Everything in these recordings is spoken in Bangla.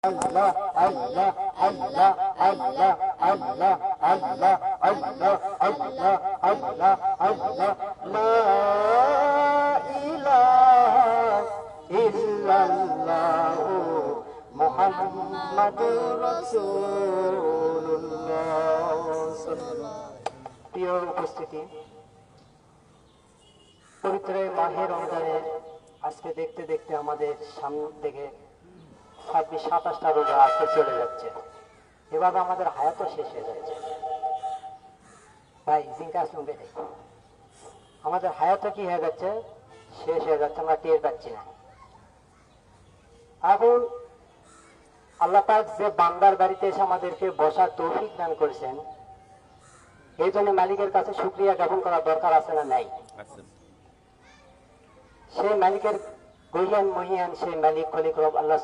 Allah Allah Allah Allah Allah Allah Allah Allah Allah Allah La ilaha illallah Muhammadur Rasulullah প্রিয় উপস্থিতি পবিত্র মাহের রমজানের আজকে দেখতে দেখতে আমাদের সামনের দিকে ছাব্বিশ সাতাশটা রোজা আজকে চলে যাচ্ছে। এভাবে আমাদের হায়াতও শেষ হয়ে যাচ্ছে। ভাই জিঙ্কা আসলুম বেড়ে আমাদের হায়াতও কি হয়ে যাচ্ছে? শেষ হয়ে যাচ্ছে আমরা টের পাচ্ছি না। এখন আল্লাহ পাক যে বান্দার বাড়িতে এসে আমাদেরকে বসার তৌফিক দান করেছেন এই জন্য মালিকের কাছে শুক্রিয়া জ্ঞাপন করা দরকার আছে না নাই? সেই মালিকের মহিয়ান সেই মালিক রব আল্লাহ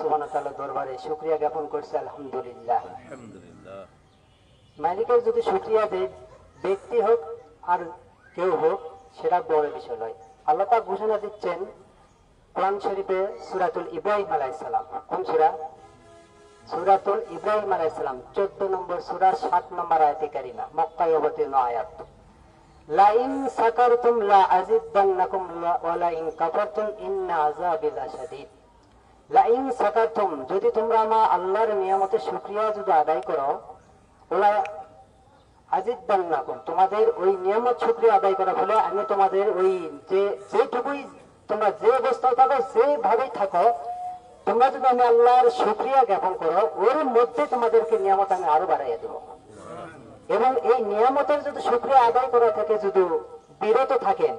দরবারে শুকরিয়া জ্ঞাপন করছে আলহামদুলিল্লাহ। আলহামদুলিল্লাহ। মালিকের যদি শুকরিয়া দেয় ব্যক্তি হোক আর কেউ হোক সেটা বড় বিষয় নয়। আল্লাহ পাক ঘোষণা দিচ্ছেন কোরআন শরীফে সূরাতুল ইব্রাহিম আলাইহিস সালাম কোন সূরা? সূরাতুল ইব্রাহিম আলাইহিস সালাম 14 নম্বর সূরা 7 নম্বর আয়াতে কারিমা মক্কায় অবতীর্ণ আয়াত। লাইন সাকারতুম লাইন যদি তোমরা আমার আল্লাহর নিয়ামতের শুকরিয়া যদি আদায় করো, ওলা আজিদান্নাকুম তোমাদের ওই নিয়ামত শুকরিয়া আদায় করা ফলে আমি তোমাদের ওই যে, যেটুকুই তোমরা যে অবস্থায় থাকো, যেভাবেই থাকো, তোমরা যদি আমি আল্লাহর শুকরিয়া জ্ঞাপন করো, ওর মধ্যে তোমাদেরকে নিয়ামত আমি আরও বাড়াইয়া দেবো। এবং এই নিয়ামতের যদি শুক্রিয়া আদায় করা থেকে যদি বিরত থাকেন,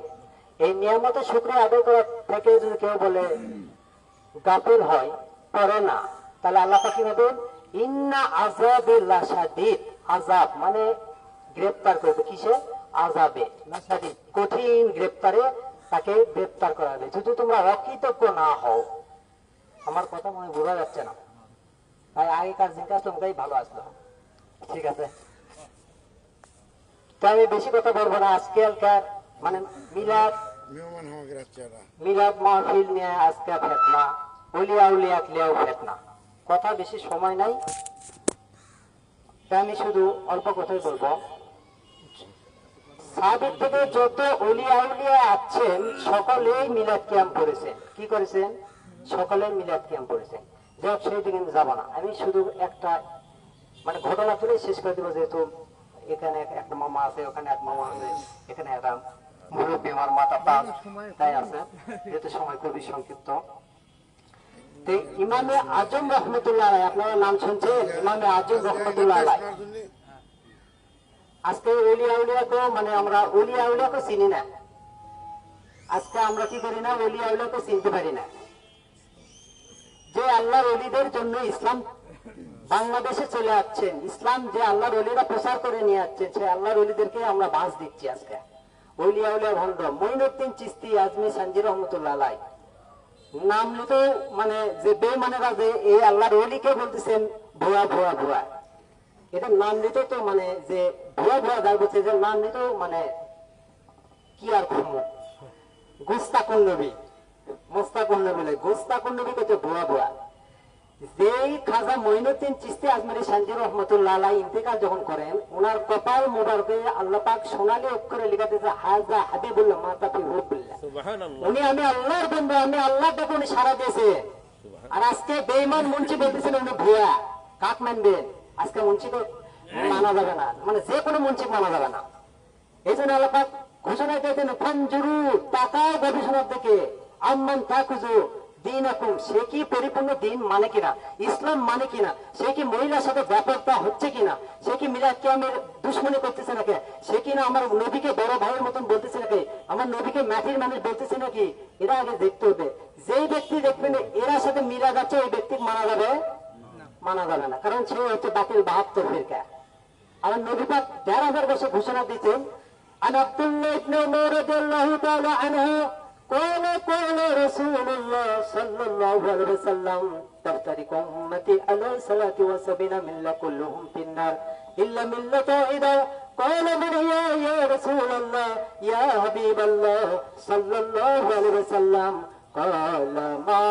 এই নিয়ামতের শুক্রিয়া আদায় করা থেকে যদি কেউ বলে গাফিল হয় করে না, তাহলে আল্লাহ পাখি বলবেন? ইন্না সাদিদ আজাব মানে গ্রেপ্তার করবে। কিসে? আজাবে লাসাদিদ কঠিন গ্রেপ্তারে তাকে গ্রেপ্তার করা হবে। যদি তোমরা অকৃতজ্ঞ না হও, আমার কথা মনে বোঝা যাচ্ছে না। তাই আগেকার জিজ্ঞাসা ভালো আসলো। ঠিক আছে। আমি বেশি কথা বলব না। আজকালকার মানে মিলাদ মেহমান হওয়া গ্রাচ্চারা মিলাদ মাহফিল নিয়ে আজকে ফেতনা উলিয়া উলিয়া লিয়াও ফেতনা। কথা বেশি সময় নাই। তাই আমি শুধু অল্প কথাই বলব। সাবেক থেকে যত উলিয়া উলিয়া আছেন সকলেই মিলাদ ক্যাম্প করেছেন। কি করেছেন? সকলে মিলাদ ক্যাম্প করেছেন। যাক সেই দিকে আমি যাব না। আমি শুধু একটা মানে ঘটনা তুলে শেষ করে দেবো যেহেতু এখানে এক- মামা আছে ওখানে এক মামা আছে এখানে একটা মুরব্বী আমার মাথা পাঁচ তাই আছে। যেহেতু সময় খুবই সংক্ষিপ্ত। ইমামে আজম রহমতুল্লাহ আলাই, আপনারা নাম শুনছেন? ইমামে আজম রহমতুল্লাহ আলাই। আজকে উলিয়া উলিয়াকে মানে আমরা উলিয়া উলিয়াকে চিনি না। আজকে আমরা কি করি না উলিয়া উলিয়াকে চিনতে পারি না। যে আল্লাহর অলিদের জন্য ইসলাম বাংলাদেশে চলে আসছেন ইসলাম যে আল্লাহর অলিরা প্রচার করে নিয়ে যাচ্ছেন সে আল্লাহর অলিদেরকে আমরা বাস দিচ্ছি আজকে। উলিয়া উলিয়া ভণ্ড মইনুদ্দিন চিস্তি আজমি সানজি রহমতুল্লাহ আলাই। নাম নিতে মানে যে বেমানেরা যে এই আল্লাহর অলিকে বলতেছেন, ভুয়া ভুয়া ভুয়া। এটা নাম নিতে তো মানে যে ভুয়া ভুয়া যার বলছে যে নাম নিতেও মানে কি আর করব? গুস্তাকুন নবী। মোস্তাকুন নবী নয় গুস্তাকুন নবী ভুয়া ভুয়া। যেই খাজা মঈনুদ্দিন চিস্তি আজমারি সানজি রহমতুল্লাহ আলাই ইন্তেকাল যখন করেন ওনার কপাল মোবারকে আল্লাহ পাক সোনালী অক্ষরে লেখা দিয়েছে হাজা হাবিবুল্লাহ হুবুল্লাহ উনি আমি আল্লাহর বন্ধু আমি আল্লাহ দেখে উনি সারা দিয়েছে। আর আজকে বেইমান মুন্সি বলতেছেন উনি ভুয়া কাক মানবেন আজকে মুন্সিকে মানা যাবে না মানে যে কোনো মুন্সি মানা যাবে না। এই জন্য আল্লাহ পাক ঘোষণা দিয়েছেন ফানজুরু তাকাও গবেষণার দিকে আম্মান তাকুজু দিন এখন সে কি পরিপূর্ণ দিন মানে কিনা ইসলাম মানে কিনা সে কি মহিলার সাথে ব্যাপারটা হচ্ছে কিনা সে কি মিরাজ কিয়ামের দুশ্মনী করতেছে নাকি সে কিনা আমার নবীকে বড় ভাইয়ের মতন বলতেছে নাকি আমার নবীকে মাটির মানুষ বলতেছে নাকি এরা আগে দেখতে হবে যেই ব্যক্তি দেখবেন এরা সাথে মিলা যাচ্ছে ওই ব্যক্তি মানা যাবে মানা যাবে না কারণ সে হচ্ছে বাতিল বাহাত্তর ফিরকা আমার নবী পাক দেড় হাজার বছর ঘোষণা দিচ্ছেন عن عبد الله بن عمر رضي الله تعالى عنه قال قال رسول الله صلى الله عليه وسلم. تفترق أمتي على صلاة وسبعين ملة كلهم في النار. إلا ملة واحدة قال من هي يا رسول الله؟ يا حبيب الله. صلى الله عليه وسلم. قال ما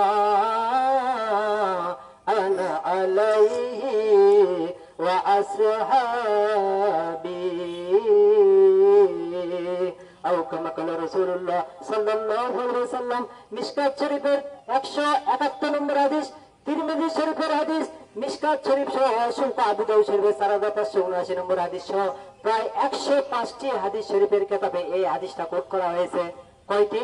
أنا عليه وأصحابي মিশকাত শরীফ সহ অসংখ্য আবু দাউদ শরীফের চার হাজার পাঁচশো উনআশি নম্বর হাদিস সহ প্রায় একশো পাঁচটি হাদিস শরীফের কেতাবে এই হাদিসটা কোট করা হয়েছে। কয়টি?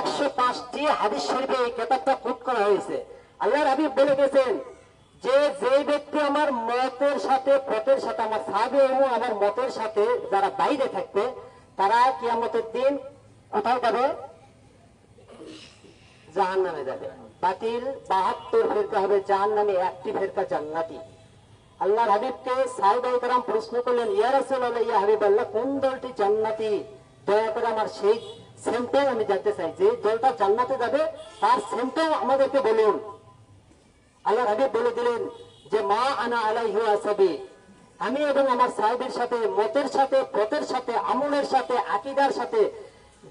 একশো পাঁচটি হাদিস শরীফে এই কেতাবটা কোট করা হয়েছে। আল্লাহর হাবিব বলে গেছেন, যে যে ব্যক্তি আমার মতের সাথে, পথের সাথে, আমার সাবে এবং আমার মতের সাথে যারা বাইরে থাকবে, তারা কিয়ামতের দিন কোথায় যাবে? জাহান নামে যাবে। বাতিল, বাহাত্তর ফেরকা হবে জাহান নামে একটি ফেরকা জান্নাতি। আল্লাহর হাবিবকে সাহেবাই প্রশ্ন করলেন, ইয়া রাসূলুল্লাহ, ইয়া হাবিব আল্লাহ, কোন দলটি জান্নাতি? দয়া করে আমার সেই সেন্টার আমি জানতে চাই যে দলটা জান্নাতে যাবে, তার সেন্টার আমাদেরকে বলুন। আল্লাহ হাবিব বলে দিলেন যে, মা আনা আলাইহু আসাবি আমি এবং আমার সাহেবের সাথে, মতের সাথে, পথের সাথে, আমলের সাথে, আকিদার সাথে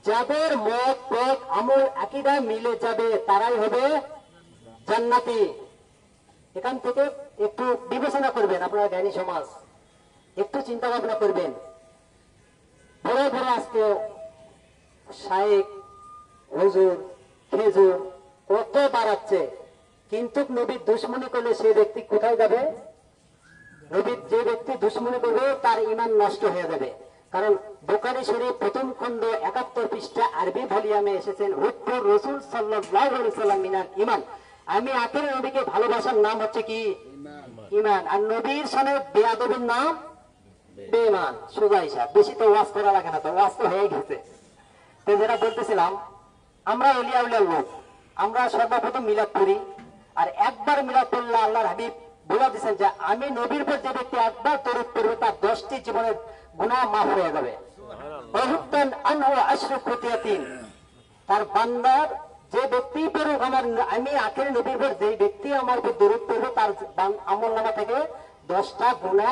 যাদের মত, পথ, আমল আকিদা মিলে যাবে, তারাই হবে জান্নাতি। এখান থেকে একটু বিবেচনা করবেন আপনারা জ্ঞানী সমাজ। একটু চিন্তা ভাবনা করবেন। বড় বড় আজকে শায়েক, হুজুর, খেজুর, কত বাড়াচ্ছে। কিন্তু নবীর দুশ্মনী করলে সেই ব্যক্তি কোথায় যাবে? নবীর যে ব্যক্তি দুশ্মনী করবে, তার ইমান নষ্ট হয়ে যাবে। কারণ বোকারি শরীফ প্রথম খণ্ড একাত্তর পৃষ্ঠা আরবি ভলিয়ামে এসেছেন হুটপুর রসুল সাল্লাম মিনাল ইমান আমি আখের নবীকে ভালোবাসার নাম হচ্ছে কি? ইমান আর নবীর সামনে বেয়াদবের নাম? বেমান সোজা হিসাব বেশি তো ওয়াজ করা লাগে না তো ওয়াজ তো হয়ে গেছে। তো যেটা বলতেছিলাম আমরা এলিয়া উলিয়ার লোক আমরা সর্বপ্রথম মিলাদ করি আর একবার মিলাদ করলে আল্লাহর হাবিব বলে দিচ্ছেন যে আমি নবীর পর যে ব্যক্তি একবার তরুপ করবে তার দশটি জীবনের গুণা মাফ হয়ে যাবে। তার বান্দার যে ব্যক্তি পড়ুক আমার আমি আখের নবীর পর যে ব্যক্তি আমার উপর দরুদ পড়বে, তার আমল নামা থেকে দশটা গুণা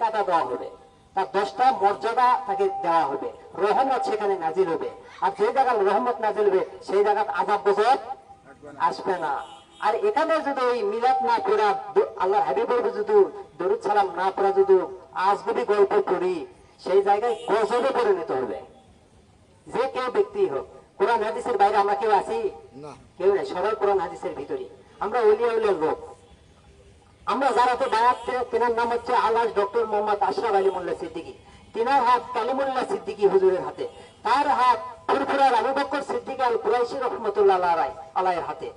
টাকা দেওয়া হবে। তার দশটা মর্যাদা তাকে দেওয়া হবে। রহমত সেখানে নাজিল হবে। আর যে জায়গায় রহমত নাজিল হবে, সেই জায়গায় আজাব বছর আসবে না। আর এখানে যদি ওই মিলাদ না পড়া আল্লাহর হাবিবের যদি দরুদ সালাম না পড়া যদি আজগুবি গল্প করি সেই জায়গায় গজবে পরিণত হবে। যে কেউ ব্যক্তি হোক কোরআন হাদিসের বাইরে আমরা কেউ আছি? কেউ নেই সবাই কোরআন হাদিসের ভিতরে আমরা উলিয়া উলিয়ার লোক। আমরা যারা তো বায়াত তেনার নাম হচ্ছে আল্লাহ ডক্টর মোহাম্মদ আশরাফ আলী মোল্লা সিদ্দিকী। তিনার হাত কালিমুল্লাহ সিদ্দিকী হুজুরের হাতে। তার হাত ফুরফুরার আবু বকর সিদ্দিকী আল কুরাইশি রহমতুল্লাহ আলাই আলাইয়ের হাতে।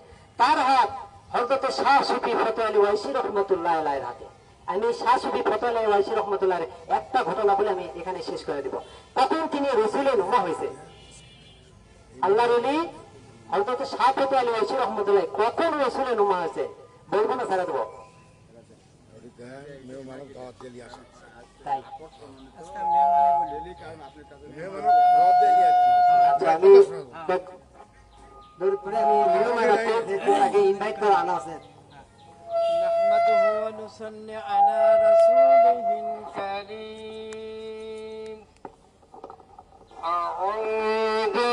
তার হাত হজরত শাহ সুফি ফতে আলী ওয়াইসি রহমতুল্লাহ আলাইয়ের হাতে। আমি শাহ সুফি ফতে আলী ওয়াইসি রহমতুল্লাহ একটা ঘটনা বলে আমি এখানে শেষ করে দেব। কখন তিনি রসুলের নুমা হয়েছে। আল্লাহ রলি হজরত শাহ ফতে আলী ওয়াইসি রহমতুল্লাহ কখন রসুলের নুমা হয়েছে? বলব না ছেড়ে দেবো। মেয়ে মানব দাওয়াত দিয়ে আসে তাই। মেয়ে মানব দাওয়াত দিয়ে আসছে আচ্ছা আমি দূর করে আমি মেহমান আছে আগে ইনভাইট করে আনা আছে। صل على رسوله الكريم. أعوذ